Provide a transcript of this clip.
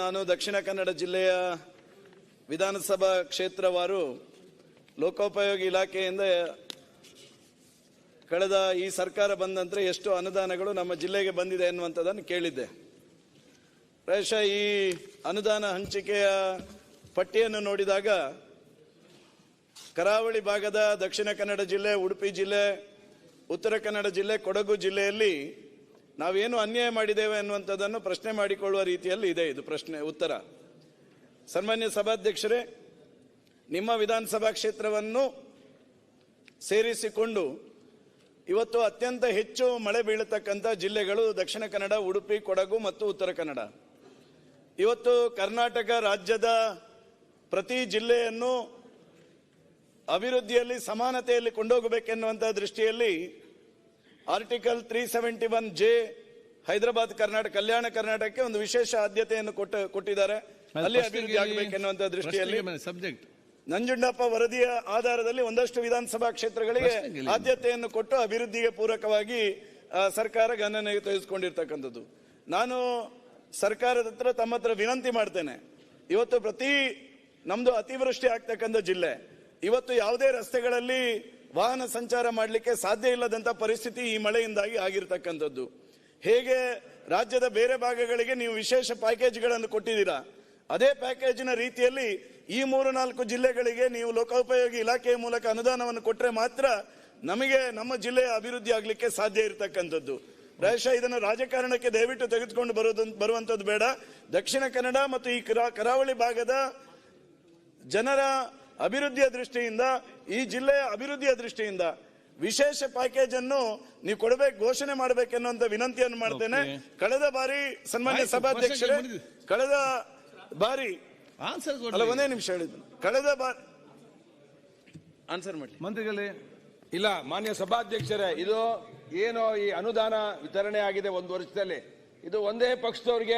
ನಾನು ದಕ್ಷಿಣ ಕನ್ನಡ ಜಿಲ್ಲೆಯ ವಿಧಾನಸಭಾ ಕ್ಷೇತ್ರವಾರು ಲೋಕೋಪಯೋಗಿ ಇಲಾಖೆಯಿಂದ ಕಳೆದ ಈ ಸರ್ಕಾರ ಬಂದ ನಂತರ ಎಷ್ಟು ಅನುದಾನಗಳು ನಮ್ಮ ಜಿಲ್ಲೆಗೆ ಬಂದಿದೆ ಎನ್ನುವಂಥದ್ದನ್ನು ಕೇಳಿದ್ದೆ. ಪ್ರಾಯಶಃ ಈ ಅನುದಾನ ಹಂಚಿಕೆಯ ಪಟ್ಟಿಯನ್ನು ನೋಡಿದಾಗ ಕರಾವಳಿ ಭಾಗದ ದಕ್ಷಿಣ ಕನ್ನಡ ಜಿಲ್ಲೆ, ಉಡುಪಿ ಜಿಲ್ಲೆ, ಉತ್ತರ ಕನ್ನಡ ಜಿಲ್ಲೆ, ಕೊಡಗು ಜಿಲ್ಲೆಯಲ್ಲಿ ನಾವೇನು ಅನ್ಯಾಯ ಮಾಡಿದ್ದೇವೆ ಅನ್ನುವಂಥದ್ದನ್ನು ಪ್ರಶ್ನೆ ಮಾಡಿಕೊಳ್ಳುವ ರೀತಿಯಲ್ಲಿ ಇದೆ ಇದು ಪ್ರಶ್ನೆ, ಉತ್ತರ. ಸನ್ಮಾನ್ಯ ಸಭಾಧ್ಯಕ್ಷರೇ, ನಿಮ್ಮ ವಿಧಾನಸಭಾ ಕ್ಷೇತ್ರವನ್ನು ಸೇರಿಸಿಕೊಂಡು ಇವತ್ತು ಅತ್ಯಂತ ಹೆಚ್ಚು ಮಳೆ ಬೀಳತಕ್ಕಂಥ ಜಿಲ್ಲೆಗಳು ದಕ್ಷಿಣ ಕನ್ನಡ, ಉಡುಪಿ, ಕೊಡಗು ಮತ್ತು ಉತ್ತರ ಕನ್ನಡ. ಇವತ್ತು ಕರ್ನಾಟಕ ರಾಜ್ಯದ ಪ್ರತಿ ಜಿಲ್ಲೆಯನ್ನು ಅಭಿವೃದ್ಧಿಯಲ್ಲಿ, ಸಮಾನತೆಯಲ್ಲಿ ಕೊಂಡೋಗಬೇಕೆನ್ನುವಂಥ ದೃಷ್ಟಿಯಲ್ಲಿ article three seventy one J Hyderabad Karnataka Kalyana ಕರ್ನಾಟಕಕ್ಕೆ ಒಂದು ವಿಶೇಷ ಆದ್ಯತೆಯನ್ನು ಕೊಟ್ಟು ಕೊಟ್ಟಿದ್ದಾರೆ. ಅಲ್ಲಿ ಅಭಿವೃದ್ಧಿ ಆಗಬೇಕೆನ್ನುವಂತಹ ದೃಷ್ಟಿಯಲ್ಲಿ ಸಬ್ಜೆಕ್ಟ್ ನಂಜುಂಡಪ್ಪ ವರದಿಯ ಆಧಾರದಲ್ಲಿ ಒಂದಷ್ಟು ವಿಧಾನಸಭಾ ಕ್ಷೇತ್ರಗಳಿಗೆ ಆದ್ಯತೆಯನ್ನು ಕೊಟ್ಟು ಅಭಿವೃದ್ಧಿಗೆ ಪೂರಕವಾಗಿ ಸರ್ಕಾರ ಗಣನೆಗೆ ತೆಗೆದುಕೊಂಡಿರ್ತಕ್ಕಂಥದ್ದು. ನಾನು ಸರ್ಕಾರದ ಹತ್ರ ತಮ್ಮ ಹತ್ರ ವಿನಂತಿ ಮಾಡ್ತೇನೆ. ಇವತ್ತು ಪ್ರತಿ ನಮ್ದು ಅತಿವೃಷ್ಟಿ ಆಗ್ತಕ್ಕಂಥ ಜಿಲ್ಲೆ ಇವತ್ತು ಯಾವುದೇ ರಸ್ತೆಗಳಲ್ಲಿ ವಾಹನ ಸಂಚಾರ ಮಾಡಲಿಕ್ಕೆ ಸಾಧ್ಯ ಇಲ್ಲದಂತ ಪರಿಸ್ಥಿತಿ ಈ ಮಳೆಯಿಂದಾಗಿ ಆಗಿರ್ತಕ್ಕಂಥದ್ದು. ಹೇಗೆ ರಾಜ್ಯದ ಬೇರೆ ಭಾಗಗಳಿಗೆ ನೀವು ವಿಶೇಷ ಪ್ಯಾಕೇಜ್ಗಳನ್ನು ಕೊಟ್ಟಿದ್ದೀರಾ? ಅದೇ ಪ್ಯಾಕೇಜಿನ ರೀತಿಯಲ್ಲಿ ಈ ಮೂರು ನಾಲ್ಕು ಜಿಲ್ಲೆಗಳಿಗೆ ನೀವು ಲೋಕೋಪಯೋಗಿ ಇಲಾಖೆಯ ಮೂಲಕ ಅನುದಾನವನ್ನು ಕೊಟ್ಟರೆ ಮಾತ್ರ ನಮಗೆ ನಮ್ಮ ಜಿಲ್ಲೆಯ ಅಭಿವೃದ್ಧಿ ಆಗಲಿಕ್ಕೆ ಸಾಧ್ಯ ಇರತಕ್ಕಂಥದ್ದು. ಪ್ರಾಯಶಃ ಇದನ್ನು ರಾಜಕಾರಣಕ್ಕೆ ದಯವಿಟ್ಟು ತೆಗೆದುಕೊಂಡು ಬರೋದು ಬರುವಂತದ್ದು ಬೇಡ. ದಕ್ಷಿಣ ಕನ್ನಡ ಮತ್ತು ಈ ಕರಾ- ಕರಾವಳಿ ಭಾಗದ ಜನರ ಅಭಿವೃದ್ಧಿಯ ದೃಷ್ಟಿಯಿಂದ ಈ ಜಿಲ್ಲೆಯ ಅಭಿವೃದ್ಧಿಯ ದೃಷ್ಟಿಯಿಂದ ವಿಶೇಷ ಪ್ಯಾಕೇಜ್ ಅನ್ನು ನೀವು ಕೊಡಬೇಕು ಘೋಷಣೆ ಮಾಡಬೇಕೆನ್ನುವಂತ ವಿನಂತಿಯನ್ನು ಮಾಡ್ತೇನೆ. ಕಳೆದ ಬಾರಿ ಸನ್ಮಾನ್ಯ ಸಭಾಧ್ಯಕ್ಷರೇ ಕಳೆದ ಬಾರಿ ಆನ್ಸರ್ ಅಲ್ಲ ಒಂದೇ ನಿಮಿಷ ಹೇಳಿದ್ರು ಕಳೆದ ಬಾರಿ ಆನ್ಸರ್ ಮಾಡಿ ಮಂತ್ರಿಗಳೇ ಇಲ್ಲ ಮಾನ್ಯ ಸಭಾಧ್ಯಕ್ಷರೇ ಇದು ಏನು ಈ ಅನುದಾನ ವಿತರಣೆ ಆಗಿದೆ ಒಂದು ವರ್ಷದಲ್ಲಿ. ಇದು ಒಂದೇ ಪಕ್ಷದವರಿಗೆ